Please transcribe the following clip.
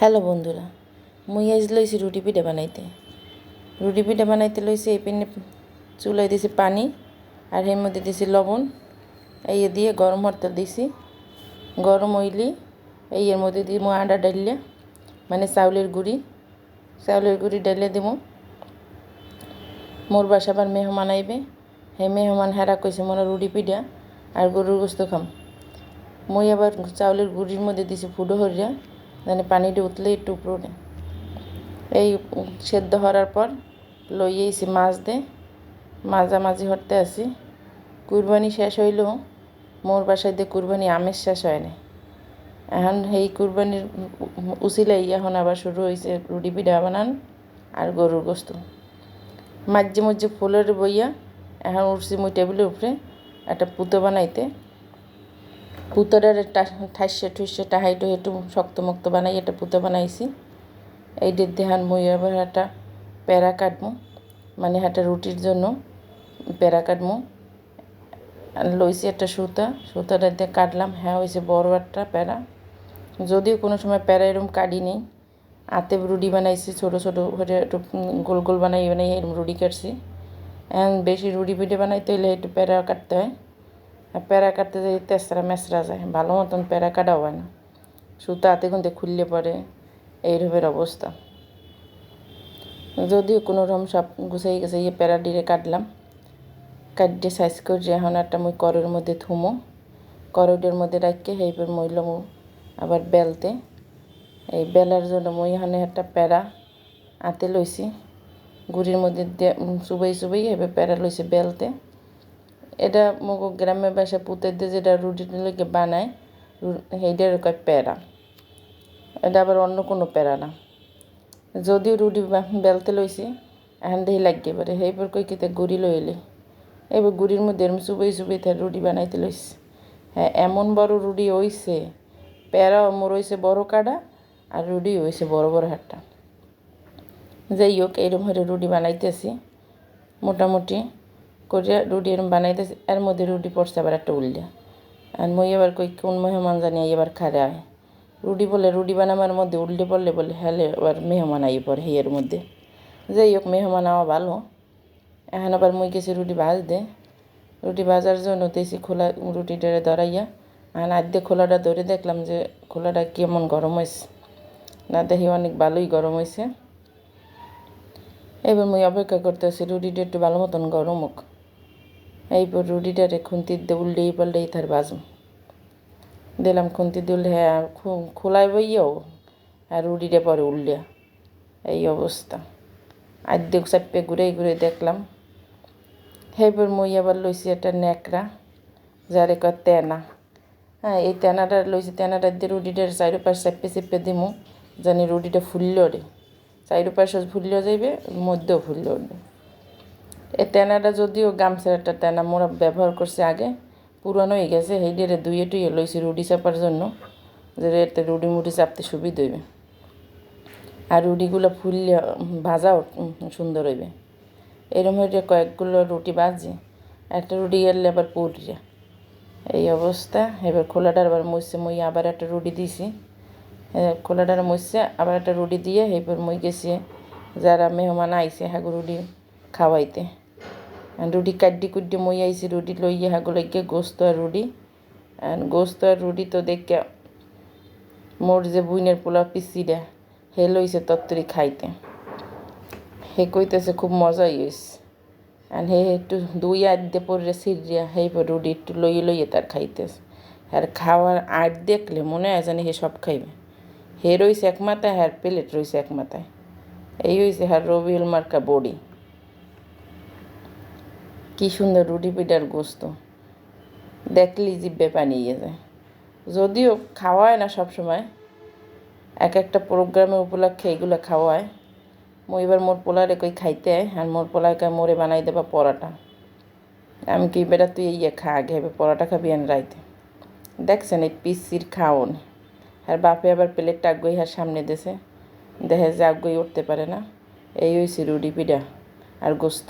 Hello বন্ধুরা, মুই আজ লইছি রুটি পিঠা বানাইতে। রুটি পিঠা বানাইতে লইছি এই পিনে চুলায় দিছি পানি আর এর মধ্যে দিছি লবণ, এই দিয়ে গরম হরতে দিছি। গরম হইলি, এই এর মধ্যে দিব আডা ডাইলে মানে চাউলের গুড়ি চাউলের গুড়ি ডাইলে দিব মোর বাসা আবার মেহমান আইবে, হে মেহমান হেরা কইছে মনে রুটি পিঠা আর গরুর গোস্ত খাম। মই আবার চাউলের গুঁড়ির মধ্যে দিছি ফুডো হরিয়া মানে পানিটা উতলে একটু উপরে এই সেদ্ধ হওয়ার পর লইয়েছি মাছ দে। মাঝামাঝি হরতে আসি। কুরবানি শেষ হইলেও মোর বাসায় দিয়ে কুরবানি আমের শেষ হয় না এখন এই কুরবানির উচিলাই এখন আবার শুরু হয়েছে রুটি পিঠা বানান আর গরুর গোস্ত। মাঝে মাঝে ফুলের বইয়া এখন উঠছি মুই টেবিলের উপরে একটা পুতো বানাইতে। পুতোটার ঠাইসে ঠুসে টাহাইটো একটু শক্ত মক্ত বানাই একটা পুতো বানাইছি। এইটির দেহান মই আবার একটা প্যারা কাটমু মানে একটা রুটির জন্য প্যারা কাটমু। লইছি একটা সুতা, সুতাটা দিয়ে কাটলাম হ্যাঁ হয়েছে বড় একটা প্যারা যদিও কোনো সময় প্যারা এরম কাটি নেই আতে রুটি বানাইছি, ছোটো ছোটো করে একটু গোল গোল বানাই বানাই এরম রুটি কাটছি। বেশি রুটি পিঠে বানাইতে হলে একটু প্যারা কাটতে হয়। প্যারা কাটতে যাই তেসরা মেসরা যায়। ভালো মতন প্যারা কাটা হয় না। সুতা হাতে খুঁতে খুললে পরে এইরকমের অবস্থা। যদিও কোনো রকম সব গুছাই গেছে ইয়ে প্যারা ডিরে কাটলাম। কাটতে সাইজ করে এখন একটা মুই করের মধ্যে থুমো। করডের মধ্যে রাখকে সেইবার মইলাম আবার বেলতে। এই বেলার জন্য মই এখানে একটা প্যারা আতে লইছি। গুড়ির মধ্যে চুবাই চুবাই এবার প্যারা লইছি বেলতে। এটা মোক গ্রামের বাসায় পুঁতে দিয়ে যেটা রুটি লেগে বানায় সেইটার কয় প্যারা এটা আবার অন্য কোনো প্যারা না। যদিও রুটি বেলতে লইছি, এখন দেখি লাগিয়ে পারে। সেইবার কই কিতে গুড়ি লইলে এবার গুড়ির মধ্যে এরম চুবাই চুবাই তার রুটি বানাইতে লইছি হ্যাঁ এমন বড় রুটি হইছে প্যারা মোর হইছে বড় কাটা আর রুটি হইছে বড় বড় হাটটা। যাই হোক এইরকম হয়ে রুটি বানাইতেছি, মোটামুটি। করে রুটি এরম বানাইতেছি, এর মধ্যে রুটি পড়ছে আবার একটা উল্লে আর মই এবার কই, কোন মেহমান জানি এবার খারে আয়। রুটি বলে রুটি বানাবার মধ্যে উল্টে পড়লে বলে, হেলে এবার মেহমান আই পড়ে হেয়ের মধ্যে। যাই হোক, মেহমান আওয়া ভালো। এখন আবার মই গেছি রুটি ভাজ দে রুটি ভাজার জন্য দিয়েছি খোলা রুটি রুটিটা ধরাইয়া। এখন আদ্যে খোলাটা ধরে দেখলাম যে খোলাটা কেমন গরম হয়েছে না দেখি অনেক ভালোই গরম হয়েছে এবার মুই অপেক্ষা করতেছি রুটিটা একটু ভালো মতন গরম হোক। এইপর রুটিটারে খুন্তি দিয়ে উল্লেই পাল্লেই তার বাজম। দিলাম খুন্তি দিলে হ্যাঁ খোলাই বইয়াও আর রুটিটা পরে উল্লিয়া এই অবস্থা। আদ্যে চাপে ঘুরে ঘুরে দেখলাম। সেইবার মই আবার লইছি একটা ন্যাকড়া, যারে কয় তেনা। হ্যাঁ এই তেনাটা লইছি, তেনাটা দিয়ে রুটিটার চারিপাশ চেপে চেপে দিমু, জানি রুটিটা ফুললেও রে। চারিপাশে ফুললেও যাইবে, মধ্যেও ফুললেও উঠবে এই তেনাটা যদিও গামছার একটা তেনা মোরা ব্যবহার করছে আগে, পুরানো হয়ে গেছে দিয়ে দুইয়ে টুইয়ে লইছি রুডি চাপার জন্য, যে এতে রুডি মুডি চাপতে সুবিধা হইবে। আর রুটিগুলো ফুললে ভাজাও সুন্দর হইবে। এরম হইলে কয়েকগুলো রুটি ভাজি, একটা রুটি গেলে আবার পুরিয়া। এই অবস্থা, এবার খোলাটার আবার মুছছে মই আবার একটা রুটি দিছি। খোলাটার মুছছে আবার একটা রুটি দিয়ে এবার মই গেছি যারা মেহমান আইছে হাগু রুটি খাওয়াইতে। রুটি কাড্ডি কুড্ডি মই আইছি রুটি লইয়া হাগু লাগিয়ে গোস্ত আর রুটি আর গোস্ত আর রুটি তো দেখে মোর যে বুইনের পোলা পিসিটা হে লইছে তত্তরি খাইতে হে কইতেছে খুব মজাই হয়েছে আর হে একটু দুই আট দিয়ে পরে সিরিয়া হে রুটি একটু লইয়ে লইয়ে তার খাইতেছে আর খাওয়ার আট দেখলে মনে হয় জানি হে সব খাইবে হে রইছে এক মাথায় প্লেট রইছে এক মাথায় এই হইছে আর রবিউল মার্কা বডি কি সুন্দর রুটি পিঠার গোস্ত। দেখলেই জিব্বে পানিয়ে যায়। যদিও খাওয়ায় না সব সময় এক একটা প্রোগ্রামের উপলক্ষে এগুলো খাওয়ায়। মই এবার মোর পোলারে কই খাইতে আর মোর পোলাকে মোরে বানাই দেবা পরাটা। আমি কি বেটা, তুই ইয়ে খা, আগে হবে পরাটা খাবি আন রাইতে। দেখছেন, এই পিসির খাওন। আর বাপে আবার প্লেটটা আগ্রহী আর সামনে দেশে দেখে যে আগ্রহী উঠতে পারে না। এই হয়েছে রুটি পিঠা আর গোস্ত।